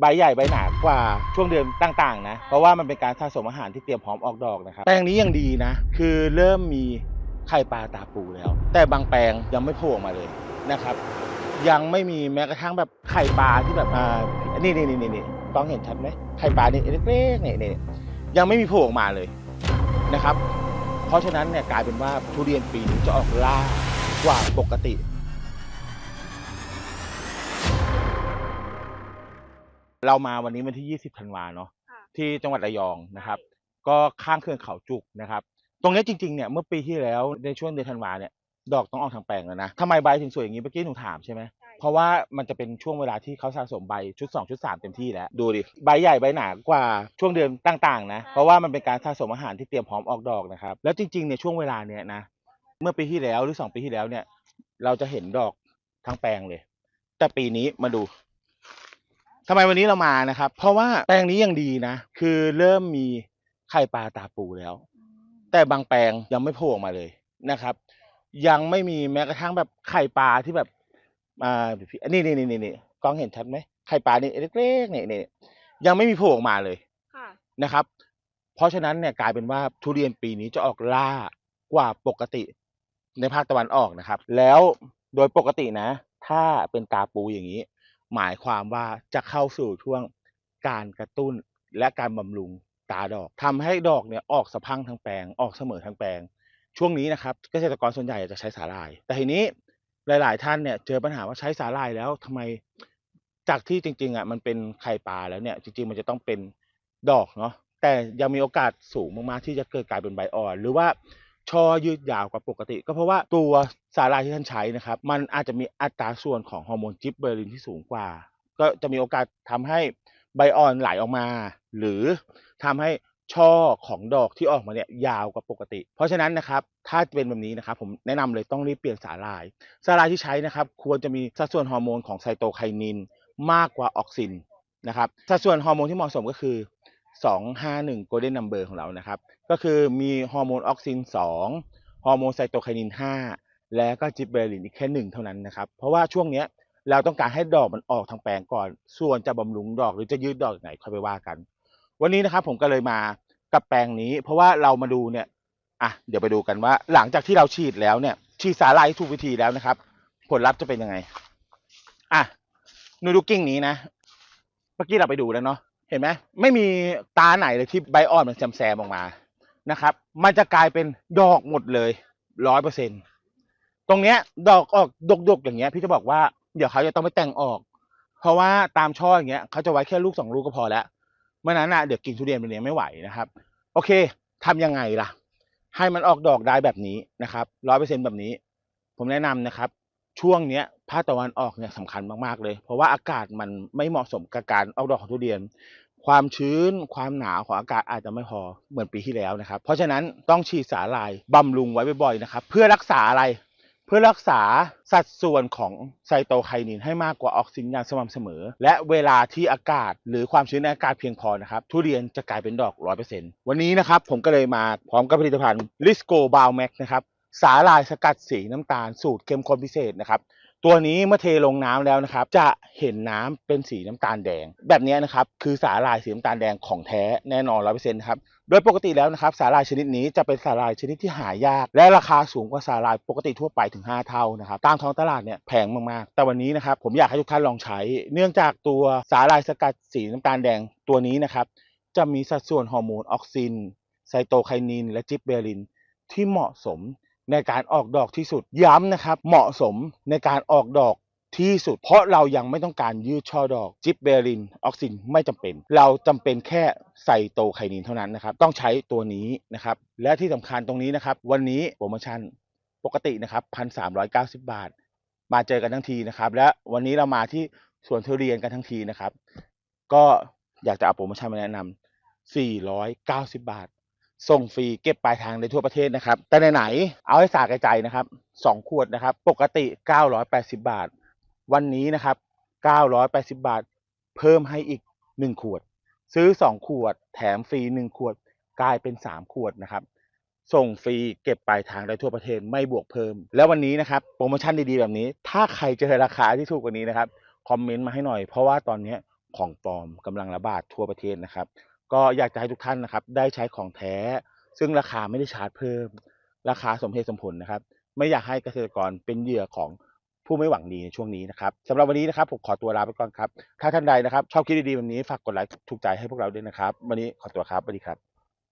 ใบใหญ่ใบหนากว่าช่วงเดือนต่างๆนะเพราะว่ามันเป็นการสะสมอาหารที่เตรียมพร้อมออกดอกนะครับแปลงนี้ยังดีนะ คือเริ่มมีไข่ปลาตาปูแล้ว แต่บางแปลงยังไม่โผล่ออกมาเลยนะครับ ยังไม่มีแม้กระทั่งแบบไข่ปลาที่แบบอ่านี่นี่นี่นี่นี่ต้องเห็นชัดไหมไข่ปลานี่เล็กๆนี่นี่ยังไม่มีโผล่ออกมาเลยนะครับ เพราะฉะนั้นเนี่ยกลายเป็นว่าทุเรียนปีนี้จะออกล่ากว่าปกติ เรามาวันนี้วันที่ 20 ธันวาเนาะค่ะที่จังหวัดระยองนะครับ ก็ข้างเขื่อนเขาจุกนะครับ ตรงเนี้ยจริงๆเนี่ยเมื่อปีที่แล้วในช่วงเดือนธันวาเนี่ยดอกต้องออกทางแปลงแล้วนะทำไมใบถึงสวยอย่างนี้เมื่อกี้หนูถามใช่ไหม ใช่เพราะว่ามันจะเป็นช่วงเวลาที่เขาสะสมใบชุด 2 ชุด 3 เต็มที่แล้ว ดูดิ ใบใหญ่ใบหนากว่าช่วงเดือนต่างๆนะ เพราะว่ามันเป็นการสะสมอาหารที่เตรียมพร้อมออกดอกนะครับ แล้วจริงๆเนี่ยช่วงเวลาเนี้ยนะเมื่อปีที่แล้วหรือ 2 ปีที่แล้วเนี่ย เราจะเห็นดอกทั้งแปลงเลย แต่ปีนี้มาดู ทำไมวันนี้เรามานะครับ เพราะว่าแปลงนี้ยังดีนะ คือเริ่มมีไข่ปลาตาปูแล้วอืมแต่บางแปลงยังไม่โผล่ออกมาเลยนะครับ ยังไม่มีแม้กระทั่งแบบไข่ปลาที่แบบอ่าอันนี้นี่นี่นี่นี่กล้องเห็นชัดไหมไข่ปลานี่เล็กๆนี่นี่ยังไม่มีโผล่ออกมาเลยค่ะนะครับ เพราะฉะนั้นเนี่ยกลายเป็นว่าทุเรียนปีนี้จะออกล่ากว่าปกติในภาคตะวันออกนะครับ แล้วโดยปกตินะ ถ้าเป็นตาปูอย่างนี้ หมายความว่าจะเข้าสู่ช่วงการกระตุ้นและการบำรุงตาดอกทำให้ดอกเนี่ยออกสะพังทั้งแปลงออกเสมอทั้งแปลง ช่วงนี้นะครับเกษตรกรส่วนใหญ่จะใช้สาหร่าย แต่ทีนี้หลาย ๆ ท่านเนี่ยเจอปัญหาว่าใช้สาหร่ายแล้วทำไมจากที่จริง ๆ อะมันเป็นไข่ปลาแล้วเนี่ยจริง ๆ มันจะต้องเป็นดอกเนาะแต่ยังมีโอกาสสูงมากๆที่จะเกิดกลายเป็นใบอ่อน หรือว่า ช่อยืดยาวกว่าปกติ ก็เพราะว่าตัวสาหร่ายที่ท่านใช้นะครับ มันอาจจะมีอัตราส่วนของฮอร์โมนจิบเบอรินที่สูงกว่า ก็จะมีโอกาสทำให้ใบอ่อนไหลออกมา หรือทำให้ช่อของดอกที่ออกมาเนี่ยยาวกว่าปกติ เพราะฉะนั้นนะครับถ้าเป็นแบบนี้นะครับผมแนะนำเลยต้องรีบเปลี่ยนสาหร่าย สาหร่ายที่ใช้นะครับ ควรจะมีสัดส่วนฮอร์โมนของไซโตไคนินมากกว่าออกซินนะครับสัดส่วนฮอร์โมนที่เหมาะสมก็คือ 251 golden number ของเรานะครับ ก็คือมีฮอร์โมนออกซิน 2 ฮอร์โมนไซโตไคนิน 5 และก็จิบเบอรินอีกแค่หนึ่งเท่านั้นนะครับ เพราะว่าช่วงเนี้ยเราต้องการให้ดอกมันออกทางแปลงก่อน ส่วนจะบำรุงดอกหรือจะยืดดอกไหนค่อยไปว่ากัน วันนี้นะครับผมก็เลยมากับแปลงนี้ เพราะว่าเรามาดูเนี่ยอะเดี๋ยวไปดูกันว่า หลังจากที่เราฉีดแล้วเนี่ยฉีดสาลายที่ถูกวิธีแล้วนะครับ ผลลัพธ์จะเป็นยังไงอะนูดูกิ่งนี้นะเมื่อกี้เราไปดูแล้วเนาะ เห็นไหมไม่มีตาไหนเลยที่ใบอ่อนมันแซมๆออกมานะครับ มันจะกลายเป็นดอกหมดเลยร้อยเปอร์เซ็นตรงเนี้ย ดอกออกดกๆอย่างเงี้ย พี่จะบอกว่าเดี๋ยวเขาจะต้องไปแต่งออก เพราะว่าตามช่ออย่างเงี้ยเขาจะไว้แค่ลูกสองลูกก็พอแล้วเมื่อนั้นน่ะเดี๋ยวกิ่งทุเรียนมันเลี้ยงไม่ไหวนะครับ โอเคทำยังไงล่ะ ให้มันออกดอกได้แบบนี้นะครับร้อยเปอร์เซ็นแบบนี้ ผมแนะนำนะครับ ช่วงเนี้ยภาคตะวันออกเนี่ยสำคัญมากๆเลย เพราะว่าอากาศมันไม่เหมาะสมกับการออกดอกของทุเรียน ความชื้นความหนาวของอากาศอาจจะไม่พอเหมือนปีที่แล้วนะครับ เพราะฉะนั้นต้องฉีดสาลายบำรุงไว้บ่อยๆนะครับเพื่อรักษาอะไรเพื่อรักษาสัดส่วนของไซโตไคนินให้มากกว่าออกซินอย่างสม่ำเสมอ และเวลาที่อากาศหรือความชื้นในอากาศเพียงพอนะครับทุเรียนจะกลายเป็นดอก 100%วันนี้นะครับผมก็เลยมาพร้อมกับผลิตภัณฑ์ลิสโกบาวแม็กนะครับ สาลายสกัดสีน้ำตาลสูตรเข้มข้นพิเศษนะครับ ตัวนี้เมื่อเทลงน้ำแล้วนะครับ จะเห็นน้ำเป็นสีน้ำตาลแดง แบบนี้นะครับคือสาลายสีน้ำตาลแดงของแท้แน่นอน100%นะครับโดยปกติแล้วนะครับสาลายชนิดนี้จะเป็นสาลายชนิดที่หายาก และราคาสูงกว่าสาลายปกติทั่วไปถึง 5 เท่านะครับตามท้องตลาดเนี่ยแพงมากๆ แต่วันนี้นะครับผมอยากให้ทุกท่านลองใช้ เนื่องจากตัวสาลายสกัดสีน้ำตาลแดงตัวนี้นะครับจะมีสัดส่วนฮอร์โมนออกซินไซโตไคนิน และจิบเบอรินที่เหมาะสม ในการออกดอกที่สุด ย้ำนะครับ เหมาะสมในการออกดอกที่สุด เพราะเรายังไม่ต้องการยืดช่อดอก จิบเบอรินออกซินไม่จำเป็น เราจำเป็นแค่ไซโตไคนินเท่านั้นนะครับ ต้องใช้ตัวนี้นะครับ และที่สำคัญตรงนี้นะครับ วันนี้โปรโมชั่นปกตินะครับพันสามร้อยเก้าสิบาท มาเจอกันทั้งทีนะครับ และวันนี้เรามาที่สวนทุเรียนกันทั้งทีนะครับ ก็อยากจะเอาโปรโมชั่นมาแนะนำ490 บาท ส่งฟรีเก็บปลายทางในทั่วประเทศนะครับ แต่ไหนๆเอาให้สาแก่ใจนะครับ2ขวดนะครับ ปกติ 980 บาท วันนี้นะครับ 980 บาท เพิ่มให้อีก 1 ขวด ซื้อ 2 ขวด แถมฟรี 1 ขวด กลายเป็น 3 ขวดนะครับ ส่งฟรีเก็บปลายทางได้ทั่วประเทศไม่บวกเพิ่ม แล้ววันนี้นะครับโปรโมชั่นดีๆแบบนี้ ถ้าใครเจอราคาที่ถูกกว่านี้นะครับคอมเมนต์มาให้หน่อยเพราะว่าตอนนี้ของปลอมกำลังระบาดทั่วประเทศนะครับ ก็อยากจะให้ทุกท่านนะครับ ได้ใช้ของแท้ ซึ่งราคาไม่ได้ชาร์จเพิ่ม ราคาสมเหตุสมผลนะครับ ไม่อยากให้เกษตรกรเป็นเหยื่อของผู้ไม่หวังดีในช่วงนี้นะครับสำหรับวันนี้นะครับผมขอตัวลาไปก่อนครับ ถ้าท่านใดนะครับ ชอบคลิปดีๆแบบนี้ฝากกดไลค์ถูกใจให้พวกเราด้วยนะครับ วันนี้ขอตัวครับสวัสดีครับ